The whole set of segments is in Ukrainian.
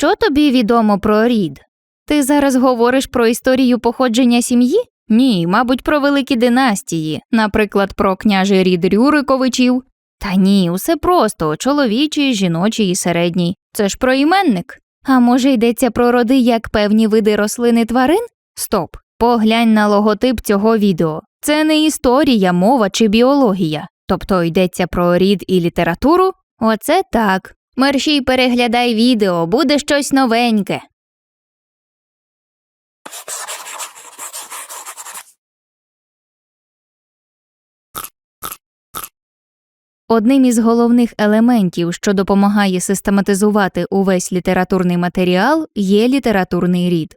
Що тобі відомо про рід? Ти зараз говориш про історію походження сім'ї? Ні, мабуть, про великі династії, наприклад, про княжий рід Рюриковичів. Та ні, усе просто чоловічий, жіночий і середній. Це ж про іменник. А може йдеться про роди як певні види рослин і тварин? Стоп, поглянь на логотип цього відео. Це не історія, мова чи біологія. Тобто йдеться про рід і літературу? Оце так. Мерщій переглядай відео, буде щось новеньке. Одним із головних елементів, що допомагає систематизувати увесь літературний матеріал, є літературний рід.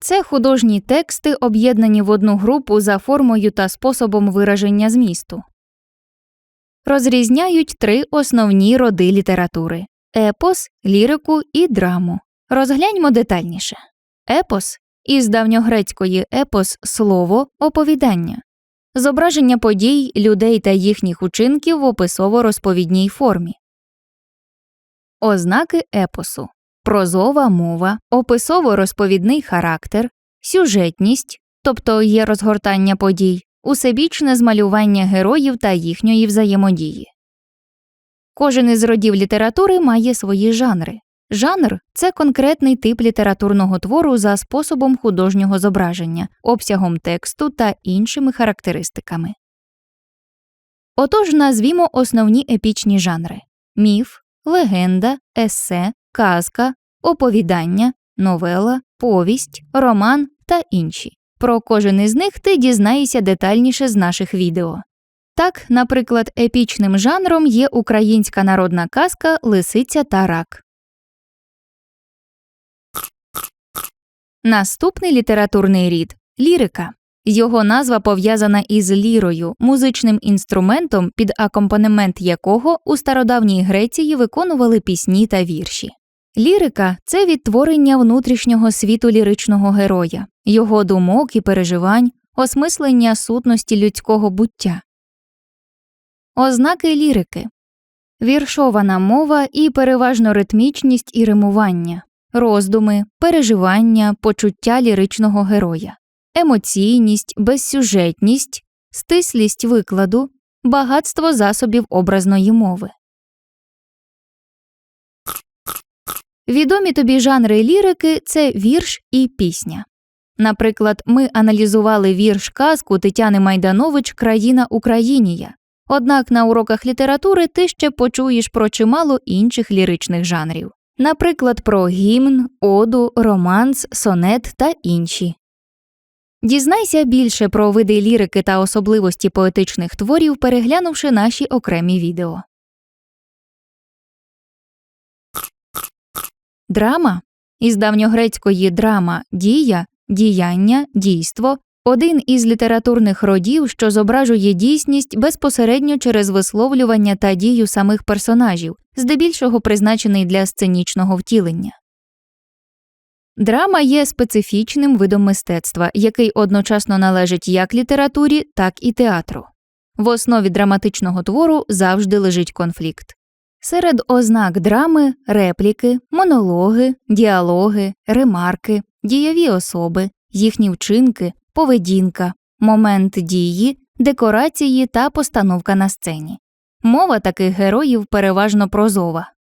Це художні тексти, об'єднані в одну групу за формою та способом вираження змісту. Розрізняють три основні роди літератури епос, лірику і драму. Розгляньмо детальніше. Епос із давньогрецької епос слово оповідання, зображення подій, людей та їхніх учинків в описово розповідній формі. Ознаки епосу прозова мова, описово розповідний характер, сюжетність, тобто є розгортання подій, усебічне змалювання героїв та їхньої взаємодії. Кожен із родів літератури має свої жанри. Жанр це конкретний тип літературного твору за способом художнього зображення, обсягом тексту та іншими характеристиками. Отож назвімо основні епічні жанри міф, легенда, есе, казка, оповідання, новела, повість, роман та інші. Про кожен із них ти дізнаєшся детальніше з наших відео. Так, наприклад, епічним жанром є українська народна казка Лисиця та рак. Наступний літературний рід лірика. Його назва пов'язана із лірою, музичним інструментом, під акомпанемент якого у стародавній Греції виконували пісні та вірші. Лірика це відтворення внутрішнього світу ліричного героя, його думок і переживань, осмислення сутності людського буття. Ознаки лірики віршована мова і переважно ритмічність і римування, роздуми, переживання, почуття ліричного героя, емоційність, безсюжетність, стислість викладу, багатство засобів образної мови. Відомі тобі жанри лірики це вірш і пісня. Наприклад, ми аналізували вірш казку Тетяни Майданович Країна Українія. Однак на уроках літератури ти ще почуєш про чимало інших ліричних жанрів, наприклад, про гімн, оду, романс, сонет та інші. Дізнайся більше про види лірики та особливості поетичних творів, переглянувши наші окремі відео. Драма із давньогрецької драма дія, діяння, дійство один із літературних родів, що зображує дійсність безпосередньо через висловлювання та дію самих персонажів, здебільшого призначений для сценічного втілення. Драма є специфічним видом мистецтва, який одночасно належить як літературі, так і театру. В основі драматичного твору завжди лежить конфлікт. Серед ознак драми репліки, монологи, діалоги, ремарки, дієві особи, їхні вчинки, поведінка, момент дії, декорації та постановка на сцені. Мова таких героїв переважно прозова.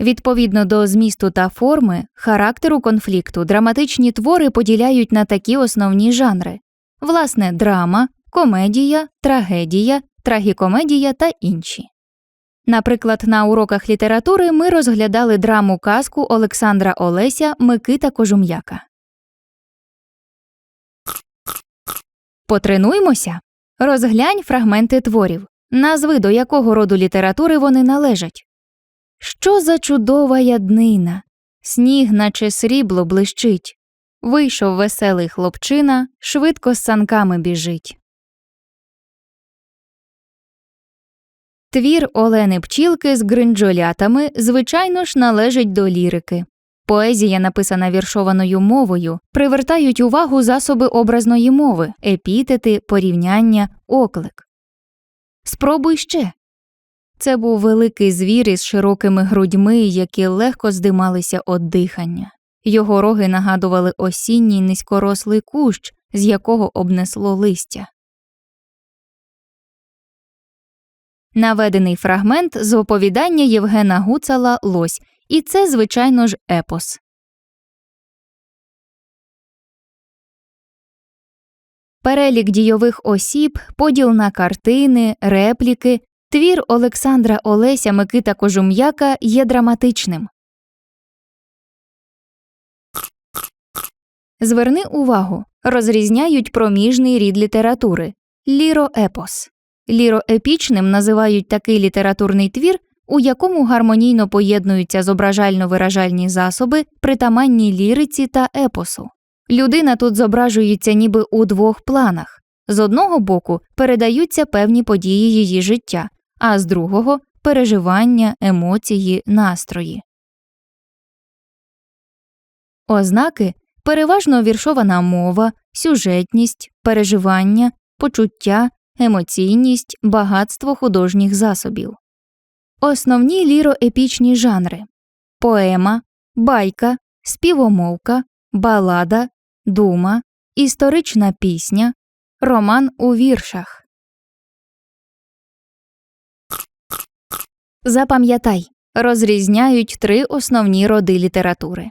Відповідно до змісту та форми, характеру конфлікту, драматичні твори поділяють на такі основні жанри власне, драма, комедія, трагедія, трагікомедія та інші. Наприклад, на уроках літератури ми розглядали драму казку Олександра Олеся Микита Кожум'яка. Потренуймося. Розглянь фрагменти творів, назви до якого роду літератури вони належать. Що за чудова яднина, сніг, наче срібло блищить. Вийшов веселий хлопчина, швидко з санками біжить. Твір Олени Пчілки з гринджолятами, звичайно ж, належить до лірики. Поезія, написана віршованою мовою, привертають увагу засоби образної мови, епітети, порівняння, оклик. Спробуй ще. Це був великий звір із широкими грудьми, які легко здималися від дихання. Його роги нагадували осінній низькорослий кущ, з якого обнесло листя. Наведений фрагмент з оповідання Євгена Гуцала Лось, і це, звичайно ж, епос. Перелік дійових осіб, поділ на картини, репліки, твір Олександра Олеся Микита Кожум'яка є драматичним. Зверни увагу, розрізняють проміжний рід літератури ліроепос. Ліроепічним називають такий літературний твір, у якому гармонійно поєднуються зображально-виражальні засоби, притаманні ліриці та епосу. Людина тут зображується ніби у двох планах з одного боку передаються певні події її життя, а з другого переживання, емоції, настрої. Ознаки переважно віршована мова, сюжетність, переживання, почуття, емоційність, багатство художніх засобів. Основні ліроепічні жанри поема, байка, співомовка, балада, дума, історична пісня, роман у віршах. Запам'ятай, розрізняють три основні роди літератури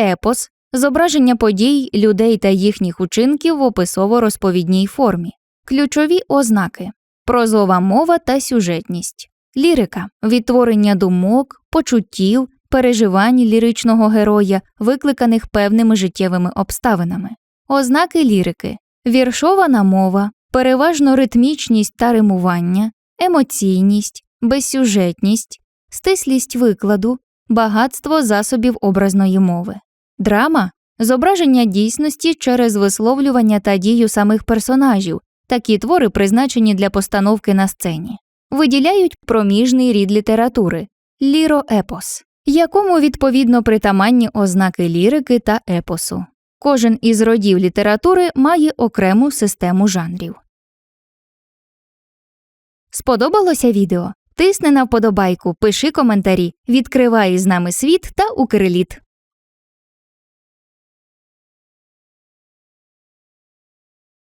епос зображення подій, людей та їхніх учинків в описово-розповідній формі, ключові ознаки, прозова мова та сюжетність, лірика, відтворення думок, почуттів, переживань ліричного героя, викликаних певними життєвими обставинами, ознаки лірики, віршована мова, переважно ритмічність та римування, емоційність, безсюжетність, стислість викладу, багатство засобів образної мови. Драма зображення дійсності через висловлювання та дію самих персонажів, такі твори призначені для постановки на сцені, виділяють проміжний рід літератури ліроепос, якому відповідно притаманні ознаки лірики та епосу. Кожен із родів літератури має окрему систему жанрів. Сподобалося відео? Тисни на вподобайку, пиши коментарі, відкривай з нами світ та укриліт.